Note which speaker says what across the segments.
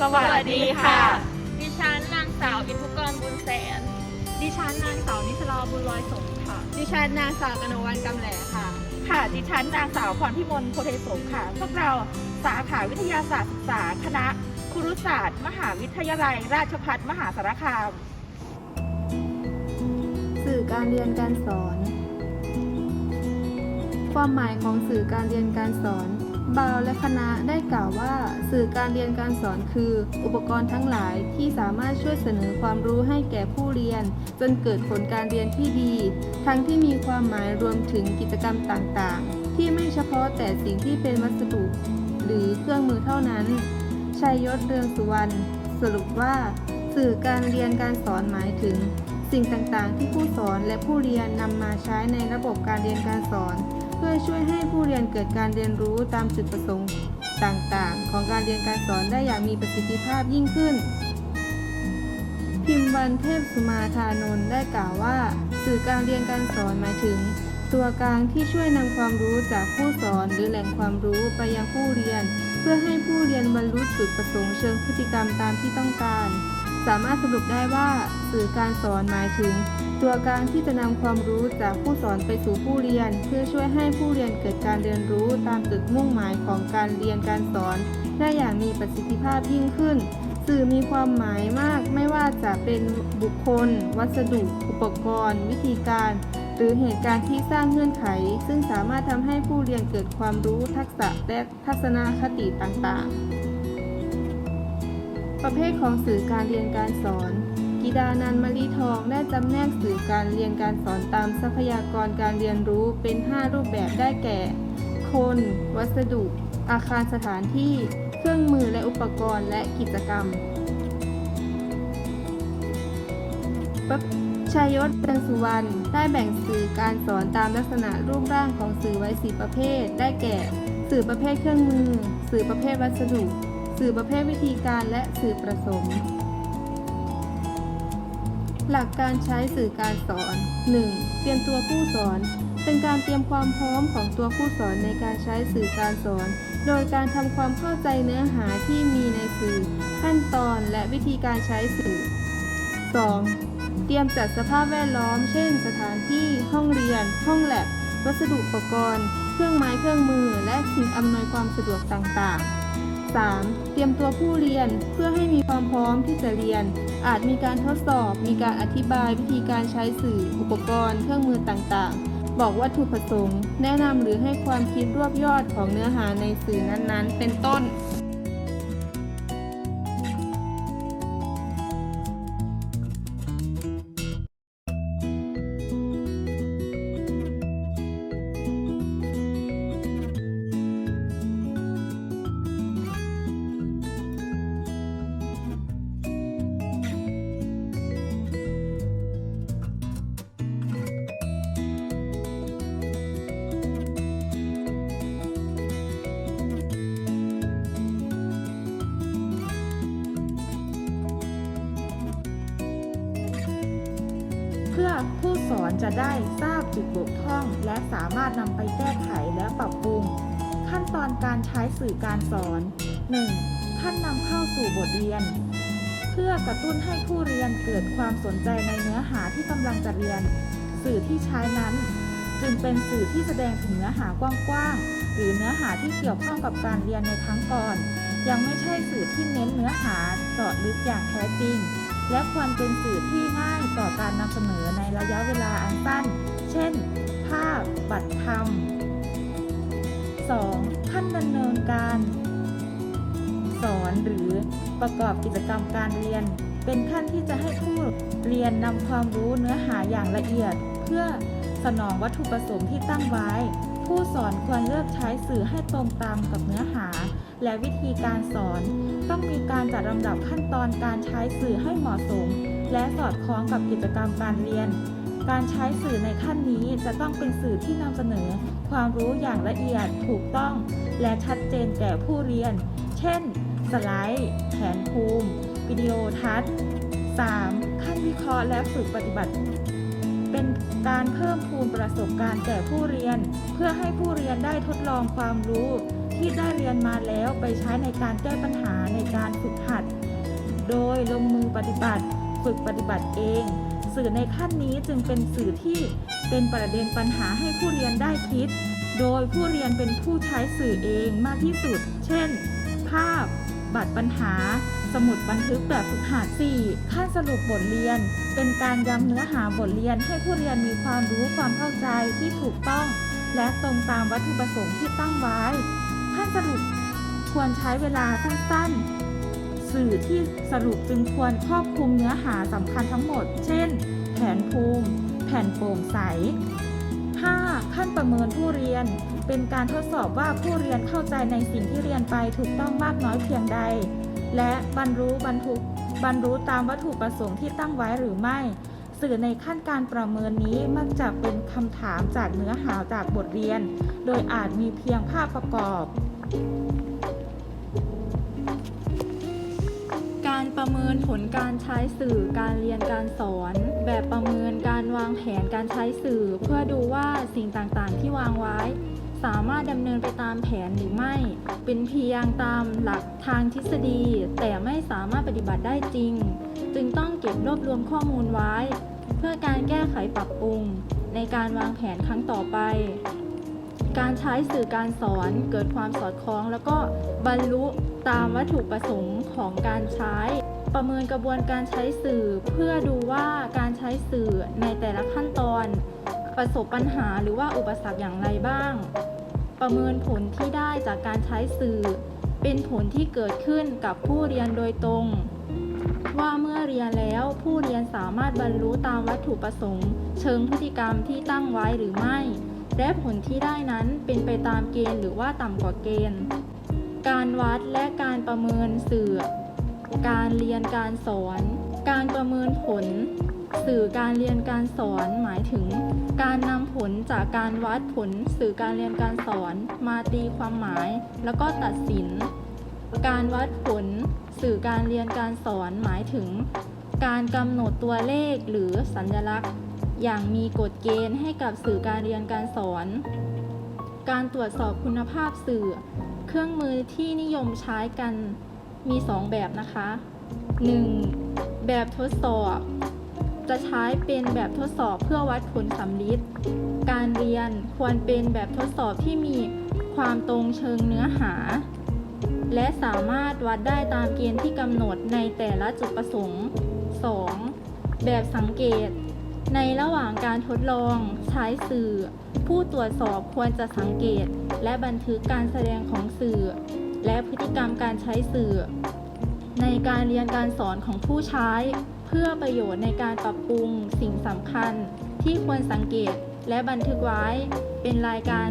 Speaker 1: สวัสดีค่ะ
Speaker 2: ดิฉันนางสาวอินทุกรบุญแสน
Speaker 1: ดิฉันนางสาวนิชลาบุญลอยสงค่ะ
Speaker 3: ดิฉันนางสาวกนกวันกำแหลค่ะ
Speaker 1: ค่ะ ดิฉันนางสาวพรพิมลโพเทสงค่ะ พวกเราสาขาวิทยาศาสตร์ศึกษาคณะครุศาสตร์ มหาวิทยาลัย ราชภัฏมหาสารคาม
Speaker 3: สื่อการเรียนการสอน ความหมายของสื่อการเรียนการสอน บาวและคณะได้กล่าวว่า สื่อการเรียนการสอนคือ อุปกรณ์ทั้งหลายที่สามารถช่วยเสนอความรู้ให้แก่ผู้เรียน จนเกิดผลการเรียนที่ดี ทั้งที่มีความหมายรวมถึงกิจกรรมต่างๆ ที่ไม่เฉพาะแต่สิ่งที่เป็นวัสดุหรือเครื่องมือเท่านั้นชัยยศเรืองสุวรรณสรุปว่า สื่อการเรียนการสอนหมายถึง สิ่งต่างๆ ที่ผู้สอนและผู้เรียนนำมาใช้ในระบบการเรียนการสอน เพื่อช่วยให้ผู้เรียนเกิดการเรียนรู้ตามจุดประสงค์ต่างๆ ของการเรียนการสอนได้อย่างมีประสิทธิภาพยิ่งขึ้น พิมพ์วันเทพสุมาธานนท์ได้กล่าวว่า สื่อการเรียนการสอนหมายถึง ตัวกลางที่ช่วยนำความรู้จากผู้สอนหรือแหล่งความรู้ไปยังผู้เรียน เพื่อให้ผู้เรียนบรรลุจุดประสงค์เชิงพฤติกรรมตามที่ต้องการ สามารถสรุปได้ว่า สื่อการสอนหมายถึง ตัวกลางที่จะนำความรู้จากผู้สอนไปสู่ผู้เรียน เพื่อช่วยให้ผู้เรียนเกิดการเรียนรู้ตามจุดมุ่งหมายของการเรียนการสอน ได้อย่างมีประสิทธิภาพยิ่งขึ้น สื่อมีความหมายมากไม่ว่าจะเป็นบุคคล วัสดุ อุปกรณ์ วิธีการ หรือเหตุการณ์ที่สร้างเงื่อนไข ซึ่งสามารถทำให้ผู้เรียนเกิดความรู้ทักษะและทัศนคติต่างๆ ประเภทของสื่อการเรียนการสอน กิดานันท์มลีทองได้จำแนกสื่อการเรียนการสอนตามทรัพยากรการเรียนรู้เป็น 5 รูปแบบได้แก่ คน วัสดุ อาคารสถานที่ เครื่องมือและอุปกรณ์และกิจกรรมปับชายยศเป็นสุวรรณได้แบ่งสื่อการสอนตามลักษณะรูปร่างของสื่อไว้สีประเภท ได้แก่ สื่อประเภทเครื่องมือ สื่อประเภทวัสดุ สื่อประเภทวิธีการและสื่อประสม หลักการใช้สื่อการสอน 1. เตรียมตัวผู้สอน เป็นการเตรียมความพร้อมของตัวผู้สอนในการใช้สื่อการสอน โดยการทำความเข้าใจเนื้อหาที่มีในสื่อ ขั้นตอนและวิธีการใช้สื่อ 2. เตรียมจัดสภาพแวดล้อม เช่น สถานที่ ห้องเรียน ห้องแลบ วัสดุอุปกรณ์ เครื่องไม้เครื่องมือ และสิ่งอำนวยความสะดวกต่างๆ 3. เตรียมตัวผู้เรียนเพื่อให้มีความพร้อมที่จะเรียน อาจมีการทดสอบ มีการอธิบายวิธีการใช้สื่อ อุปกรณ์ เครื่องมือต่างๆ บอกวัตถุประสงค์ แนะนำหรือให้ความคิดรวบยอดของเนื้อหาในสื่อนั้นๆ เป็นต้น
Speaker 1: สอนจะได้ทราบจุดบกพร่อง และสามารถนำไปแก้ไขและปรับปรุง ขั้นตอนการใช้สื่อการสอน 1. ขั้นนำเข้าสู่บทเรียน เพื่อกระตุ้นให้ผู้เรียนเกิดความสนใจในเนื้อหาที่กำลังจะเรียน สื่อที่ใช้นั้น จึงเป็นสื่อที่แสดงถึงเนื้อหากว้างๆหรือเนื้อหาที่เกี่ยวข้องกับการเรียนในครั้งก่อน ยังไม่ใช่สื่อที่เน้นเนื้อหาเจาะลึกอย่างแท้จริง และควรเป็นสื่อที่ง่ายต่อการนำเสนอในระยะเวลาอันสั้น เช่น ภาพ บัตรธรรม 2. ขั้นดำเนินการ สอนหรือประกอบกิจกรรมการเรียน เป็นขั้นที่จะให้ผู้เรียนนำความรู้เนื้อหาอย่างละเอียด เพื่อสนองวัตถุประสงค์ที่ตั้งไว้ ผู้สอนควรเลือกใช้สื่อให้ตรงตามกับเนื้อหา และวิธีการสอน ต้องมีการจัดลำดับขั้นตอนการใช้สื่อให้เหมาะสม และสอดคล้องกับกิจกรรมการเรียน การใช้สื่อในขั้นนี้จะต้องเป็นสื่อที่นำเสนอ ความรู้อย่างละเอียดถูกต้อง และชัดเจนแก่ผู้เรียน เช่น สไลด์ แผนภูมิ วิดีโอทัศน์ 3. ขั้นวิเคราะห์และฝึกปฏิบัติ เป็นการเพิ่มพูนประสบการณ์แก่ผู้เรียน เพื่อให้ผู้เรียนได้ทดลองความรู้ที่ได้เรียนมาแล้วไปใช้ในการแก้ปัญหาในการฝึกหัด โดยลงมือปฏิบัติ ฝึกปฏิบัติเอง สื่อในขั้นนี้จึงเป็นสื่อที่เป็นประเด็นปัญหาให้ผู้เรียนได้คิด โดยผู้เรียนเป็นผู้ใช้สื่อเองมากที่สุด เช่น ภาพ บัตรปัญหา สมุดบันทึกแบบฝึกหัด 4. ขั้นสรุปบทเรียน เป็นการย้ำเนื้อหาบทเรียนให้ผู้เรียนมีความรู้ความเข้าใจที่ถูกต้อง และตรงตามวัตถุประสงค์ที่ตั้งไว้ขั้นสรุปควรใช้เวลาสั้นๆ สื่อที่สรุปจึงควรครอบคลุมเนื้อหาสำคัญทั้งหมด เช่น แผนภูมิ แผ่นโปร่งใส 5. ขั้นประเมินผู้เรียน เป็นการทดสอบว่าผู้เรียนเข้าใจในสิ่งที่เรียนไปถูกต้องมากน้อยเพียงใด และบรรลุบรรทุก บรรลุตามวัตถุประสงค์ที่ตั้งไว้หรือไม่ สื่อในขั้นการประเมินนี้มักจะเป็นคำถามจากเนื้อหาจากบทเรียน โดยอาจมีเพียงภาพประกอบ
Speaker 4: การประเมินผลการใช้สื่อการเรียนการสอน แบบประเมินการวางแผนการใช้สื่อ เพื่อดูว่าสิ่งต่างๆ ที่วางไว้ สามารถดำเนินไปตามแผนหรือไม่ เป็นเพียงตามหลักทางทฤษฎี แต่ไม่สามารถปฏิบัติได้จริง จึงต้องเก็บรวบรวมข้อมูลไว้ เพื่อการแก้ไขปรับปรุง ในการวางแผนครั้งต่อไป การใช้สื่อการสอนเกิดความสอดคล้อง แล้วก็บรรลุตามวัตถุประสงค์ของการใช้ ประเมินกระบวนการใช้สื่อ เพื่อดูว่าการใช้สื่อในแต่ละขั้นตอน ประสบปัญหาหรือว่าอุปสรรคอย่างไรบ้าง ประเมินผลที่ได้จากการใช้สื่อ เป็นผลที่เกิดขึ้นกับผู้เรียนโดยตรง ว่าเมื่อเรียนแล้วผู้เรียนสามารถบรรลุตามวัตถุประสงค์ เชิงพฤติกรรมที่ตั้งไว้หรือไม่ และผลที่ได้นั้นเป็นไปตามเกณฑ์หรือว่าต่ำกว่าเกณฑ์ การวัดและการประเมินสื่อ การเรียนการสอน การประเมินผล สื่อการเรียนการสอนหมายถึง การนำผลจากการวัดผลสื่อการเรียนการสอน มาตีความหมาย แล้วก็ตัดสิน การวัดผล สื่อการเรียนการสอนหมายถึง การกำหนดตัวเลขหรือสัญลักษณ์ อย่างมีกฎเกณฑ์ให้กับสื่อการเรียนการสอน การตรวจสอบคุณภาพสื่อ เครื่องมือที่นิยมใช้กันมี 2 แบบนะคะ 1. แบบทดสอบ จะใช้เป็นแบบทดสอบเพื่อวัดผลสำลิดการเรียนควรเป็นแบบทดสอบที่มีความตรงเชิงเนื้อหา และสามารถวัดได้ตามเกณฑ์ที่กำหนดในแต่ละจุดประสงค์ 2. แบบสังเกต ในระหว่างการทดลองใช้สื่อ ผู้ตรวจสอบควรจะสังเกต และบันทึกการแสดงของสื่อ และพฤติกรรมการใช้สื่อ ในการเรียนการสอนของผู้ใช้ เพื่อประโยชน์ในการปรับปรุงสิ่งสำคัญที่ควรสังเกตและบันทึกไว้เป็นรายการ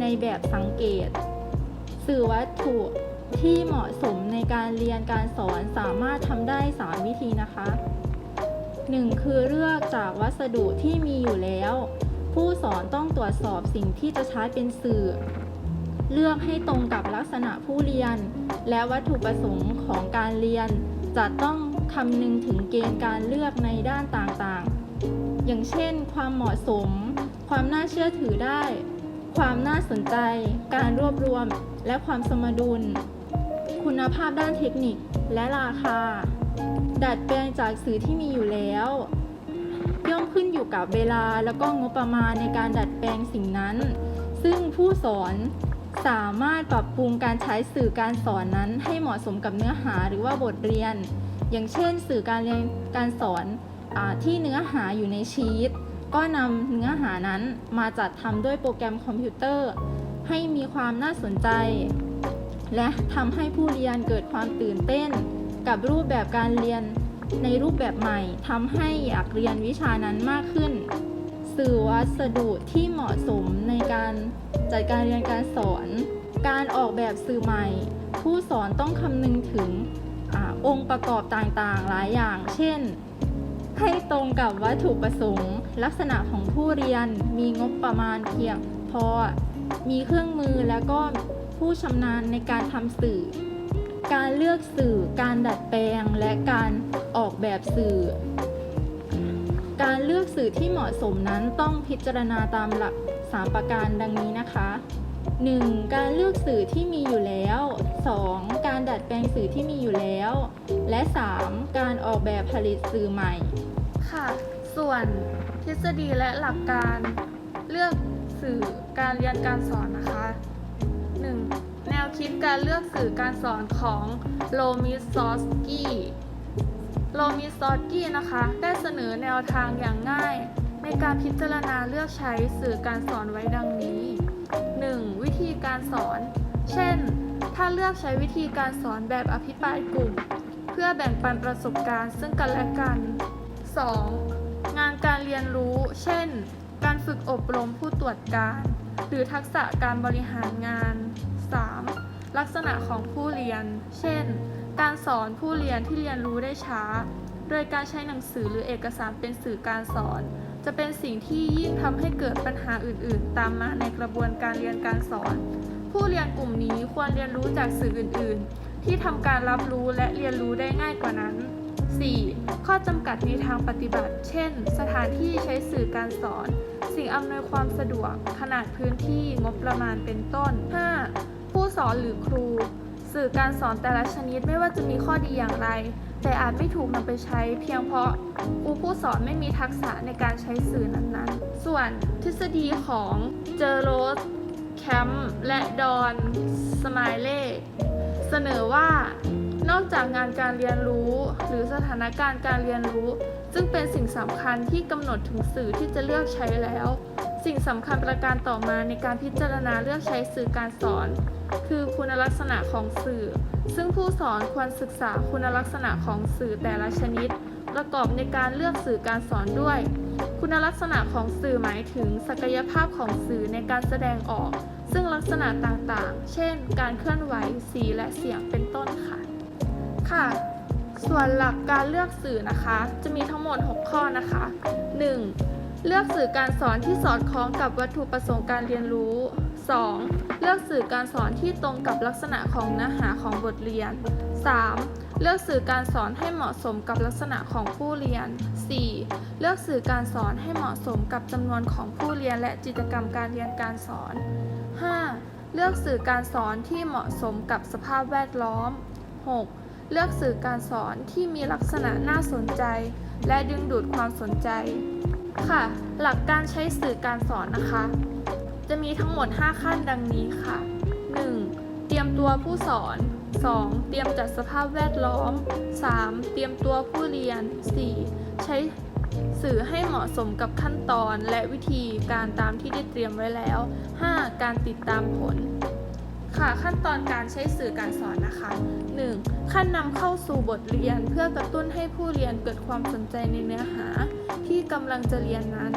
Speaker 4: ในแบบสังเกต สื่อวัตถุที่เหมาะสมในการเรียนการสอนสามารถทำได้ 3 วิธีนะคะ 1. คือเลือกจากวัสดุที่มีอยู่แล้ว ผู้สอนต้องตรวจสอบสิ่งที่จะใช้เป็นสื่อ เลือกให้ตรงกับลักษณะผู้เรียน และวัตถุประสงค์ของการเรียน จะต้อง คำนึงถึงเกณฑ์การเลือกในด้านต่างๆ อย่างเช่น ความเหมาะสม ความน่าเชื่อถือได้ ความน่าสนใจ การรวบรวม และความสมดุล คุณภาพด้านเทคนิคและราคา ดัดแปลงจากสื่อที่มีอยู่แล้ว ย่อมขึ้นอยู่กับเวลาแล้วก็งบประมาณในการดัดแปลงสิ่งนั้น ซึ่งผู้สอนสามารถปรับปรุงการใช้สื่อการสอนนั้นให้เหมาะสมกับเนื้อหาหรือว่าบทเรียน อย่างเช่น สื่อการเรียนการสอนอที่เนื้อหาอยู่ในชีตก็นำเนื้อหานั้นมาจัดทำด้วยโปรแกรมคอมพิวเตอร์ ให้มีความน่าสนใจ และทำให้ผู้เรียนเกิดความตื่นเต้น กับรูปแบบการเรียนในรูปแบบใหม่ทำให้อยากเรียนวิชานั้นมากขึ้น สื่อวัสดุที่เหมาะสมในการจัดการเรียนการสอน การออกแบบสื่อใหม่ ผู้สอนต้องคำนึงถึง องค์ประกอบต่างๆ หลายอย่าง เช่น ให้ตรงกับวัตถุประสงค์ ลักษณะของผู้เรียน มีงบประมาณเพียงพอ มีเครื่องมือแล้วก็ผู้ชำนาญในการทำสื่อ การเลือกสื่อ การดัดแปลง และการออกแบบสื่อ การเลือกสื่อที่เหมาะสมนั้นต้องพิจารณาตามหลัก 3 ประการดังนี้นะคะ
Speaker 1: 1. การเลือกสื่อที่มีอยู่แล้ว 2. การดัดแปลงสื่อที่มีอยู่แล้ว และ 3. การออกแบบผลิตสื่อใหม่
Speaker 2: ค่ะ ส่วนทฤษฎีและหลักการเลือกสื่อการเรียนการสอนนะคะ 1. แนวคิดการเลือกสื่อการสอนของโลมิซอสกี้โลมิซอสกี้นะคะ ได้เสนอแนวทางอย่างง่าย ในการพิจารณาเลือกใช้สื่อการสอนไว้ดังนี้ 1. วิธีการสอน เช่น ถ้าเลือกใช้วิธีการสอนแบบอภิปรายกลุ่ม เพื่อแบ่งปันประสบการณ์ซึ่งกันและกัน 2. งานการเรียนรู้ เช่น การฝึกอบรมผู้ตรวจการ หรือทักษะการบริหารงาน 3. ลักษณะของผู้เรียน เช่น การสอนผู้เรียนที่เรียนรู้ได้ช้า โดยการใช้หนังสือหรือเอกสารเป็นสื่อการสอน จะเป็นสิ่งที่ยิ่งทำให้เกิดปัญหาอื่น ๆ ตามมาในกระบวนการเรียนการสอน ผู้เรียนกลุ่มนี้ควรเรียนรู้จากสื่ออื่น ๆ ที่ทำการรับรู้และเรียนรู้ได้ง่ายกว่านั้น 4. ข้อจำกัดในทางปฏิบัติ เช่น สถานที่ใช้สื่อการสอน สิ่งอำนวยความสะดวก ขนาดพื้นที่ งบประมาณ เป็นต้น 5. ผู้สอนหรือครู สื่อการสอนแต่ละชนิดไม่ว่าจะมีข้อดีอย่างไร แต่อาจไม่ถูกนำไปใช้ เพียงเพราะครูผู้สอนไม่มีทักษะในการใช้สื่อนั้นๆ ส่วนทฤษฎีของเจอโรส แคมป์และดอนสไมเล่เสนอว่านอกจากงานการเรียนรู้ หรือสถานการณ์การเรียนรู้ ซึ่งเป็นสิ่งสำคัญที่กำหนดถึงสื่อที่จะเลือกใช้แล้ว สิ่งสำคัญประการต่อมาในการพิจารณาเลือกใช้สื่อการสอน คือคุณลักษณะของสื่อ ซึ่งผู้สอนควรศึกษาคุณลักษณะของสื่อแต่ละชนิด ประกอบในการเลือกสื่อการสอนด้วย คุณลักษณะของสื่อหมายถึงศักยภาพของสื่อในการแสดงออก ซึ่งลักษณะต่างๆ เช่น การเคลื่อนไหว สีและเสียงเป็นต้นค่ะ ค่ะ ส่วนหลักการเลือกสื่อนะคะ จะมีทั้งหมด 6 ข้อนะคะ 1. เลือกสื่อการสอนที่สอดคล้องกับวัตถุประสงค์การเรียนรู้ 2. เลือกสื่อการสอนที่ตรงกับลักษณะของเนื้อหาของบทเรียน 3. เลือกสื่อการสอนให้เหมาะสมกับลักษณะของผู้เรียน 4. เลือกสื่อการสอนให้เหมาะสมกับจำนวนของผู้เรียนและกิจกรรมการเรียนการสอน 5. เลือกสื่อการสอนที่เหมาะสมกับสภาพแวดล้อม 6. เลือกสื่อการสอนที่มีลักษณะน่าสนใจ และดึงดูดความสนใจ ค่ะ หลักการใช้สื่อการสอนนะคะ จะมีทั้งหมด 5 ขั้นดังนี้ค่ะ 1. เตรียมตัวผู้สอน 2. เตรียมจัดสภาพแวดล้อม 3. เตรียมตัวผู้เรียน 4. ใช้ สื่อให้เหมาะสมกับขั้นตอนและวิธีการตามที่ได้เตรียมไว้แล้ว 5. การติดตามผล ค่ะขั้นตอนการใช้สื่อการสอนนะคะ 1. ขั้นนำเข้าสู่บทเรียนเพื่อกระตุ้นให้ผู้เรียนเกิดความสนใจในเนื้อหา ที่กำลังจะเรียนนั้น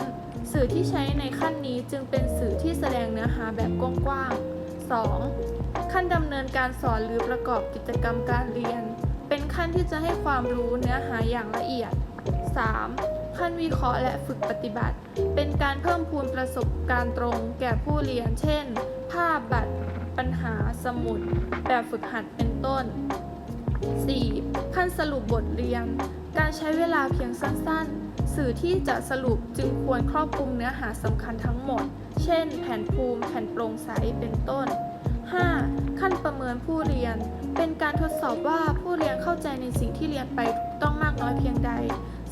Speaker 2: สื่อที่ใช้ในขั้นนี้จึงเป็นสื่อที่แสดงเนื้อหาแบบกว้างๆ 2. ขั้นดำเนินการสอนหรือประกอบกิจกรรมการเรียน เป็นขั้นที่จะให้ความรู้เนื้อหาอย่างละเอียด 3. ขั้นวิเคราะห์และฝึกปฏิบัติ เป็นการเพิ่มพูนประสบการณ์ตรงแก่ผู้เรียน เช่น ภาพบัตร ปัญหา สมุด แบบฝึกหัด เป็นต้น 4. ขั้นสรุปบทเรียน การใช้เวลาเพียงสั้น ๆ สื่อที่จะสรุปจึงควรครอบคลุมเนื้อหาสำคัญทั้งหมด เช่น แผนภูมิ แผนโปร่งใส เป็นต้น 5. ขั้นประเมินผู้เรียน เป็นการทดสอบว่าผู้เรียนเข้าใจในสิ่งที่เรียนไปถูกต้องมากน้อยเพียงใด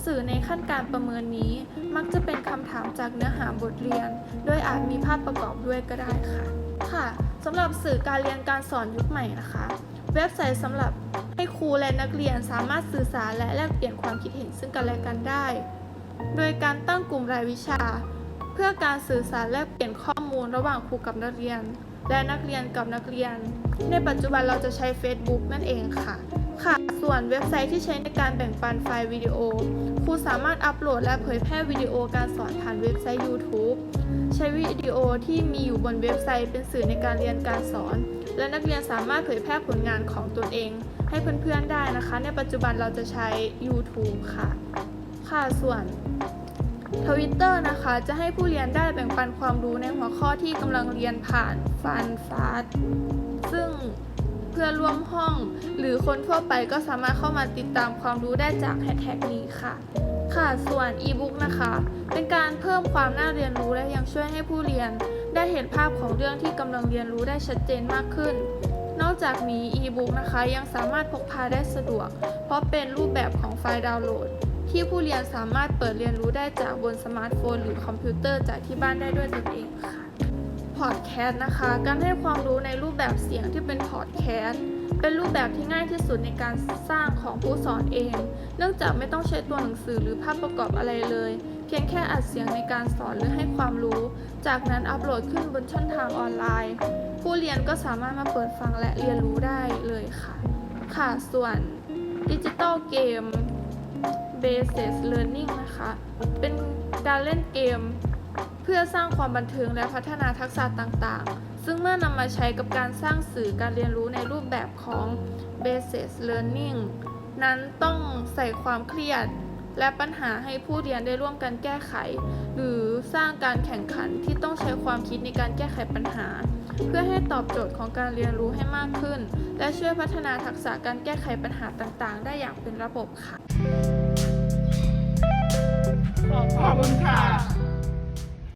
Speaker 2: สื่อในขั้นการประเมินนี้ มักจะเป็นคำถามจากเนื้อหาบทเรียน โดยอาจมีภาพประกอบด้วยก็ได้ค่ะ ค่ะสำหรับสื่อการเรียนการสอนยุคใหม่นะคะ เว็บไซต์สำหรับให้ครูและนักเรียนสามารถสื่อสารและแลกเปลี่ยนความคิดเห็นซึ่งกันและกันได้ โดยการตั้งกลุ่มรายวิชา เพื่อการสื่อสารแลกเปลี่ยนข้อมูลระหว่างครูกับนักเรียน และนักเรียนกับนักเรียน ในปัจจุบันเราจะใช้ Facebook นั่นเองค่ะ ค่ะ ส่วนเว็บไซต์ที่ใช้ในการแบ่งปันไฟล์วิดีโอ ครูสามารถอัปโหลดและเผยแพร่วิดีโอการสอนผ่านเว็บไซต์ YouTube ใช้วิดีโอที่มีอยู่บนเว็บไซต์เป็นสื่อในการเรียนการสอน และนักเรียนสามารถเผยแพร่ผลงานของตนเอง ให้เพื่อนๆได้นะคะ ในปัจจุบันเราจะใช้ YouTube ค่ะ ค่ะส่วนทวิตเตอร์นะคะ จะให้ผู้เรียนได้แบ่งปันความรู้ในหัวข้อที่กำลังเรียนผ่านฟันฟาสซึ่ง เพื่อนร่วมห้อง หรือคนทั่วไปก็สามารถเข้ามาติดตามความรู้ได้จากแฮชแท็กนี้ค่ะ ค่ะส่วนอีบุ๊กนะคะ เป็นการเพิ่มความน่าเรียนรู้และยังช่วยให้ผู้เรียน ได้เห็นภาพของเรื่องที่กำลังเรียนรู้ได้ชัดเจนมากขึ้น นอกจากนี้อีบุ๊กนะคะยังสามารถพกพาได้สะดวก เพราะเป็นรูปแบบของไฟล์ดาวน์โหลด ที่ผู้เรียนสามารถเปิดเรียนรู้ได้จากบนสมาร์ทโฟน หรือคอมพิวเตอร์จากที่บ้านได้ด้วยตนเองค่ะ อดแคสต์นะคะ การให้ความรู้ในรูปแบบเสียงที่เป็นพอดแคสต์เป็นรูปแบบที่ง่ายที่สุดในการสร้างของผู้สอนเอง เนื่องจากไม่ต้องใช้ตัวหนังสือหรือภาพประกอบอะไรเลย เพียงแค่อัดเสียงในการสอนหรือให้ความรู้ จากนั้นอัปโหลดขึ้นบนช่องทางออนไลน์ ผู้เรียนก็สามารถมาเปิดฟังและเรียนรู้ได้เลยค่ะ ค่ะ ส่วนดิจิตอลเกม Basis Learning นะคะ เป็นการเล่นเกม เพื่อสร้างความบันเทิงและพัฒนาทักษะต่างๆ ซึ่งเมื่อนำมาใช้กับการสร้างสื่อการเรียนรู้ในรูปแบบของ Basis Learning นั้นต้องใส่ความเครียดและปัญหาให้ผู้เรียนได้ร่วมกันแก้ไข หรือสร้างการแข่งขันที่ต้องใช้ความคิดในการแก้ไขปัญหา เพื่อให้ตอบโจทย์ของการเรียนรู้ให้มากขึ้น และช่วยพัฒนาทักษะการแก้ไขปัญหาต่างๆ ได้อย่างเป็นระบบค่ะ
Speaker 5: ขอบคุณค่ะ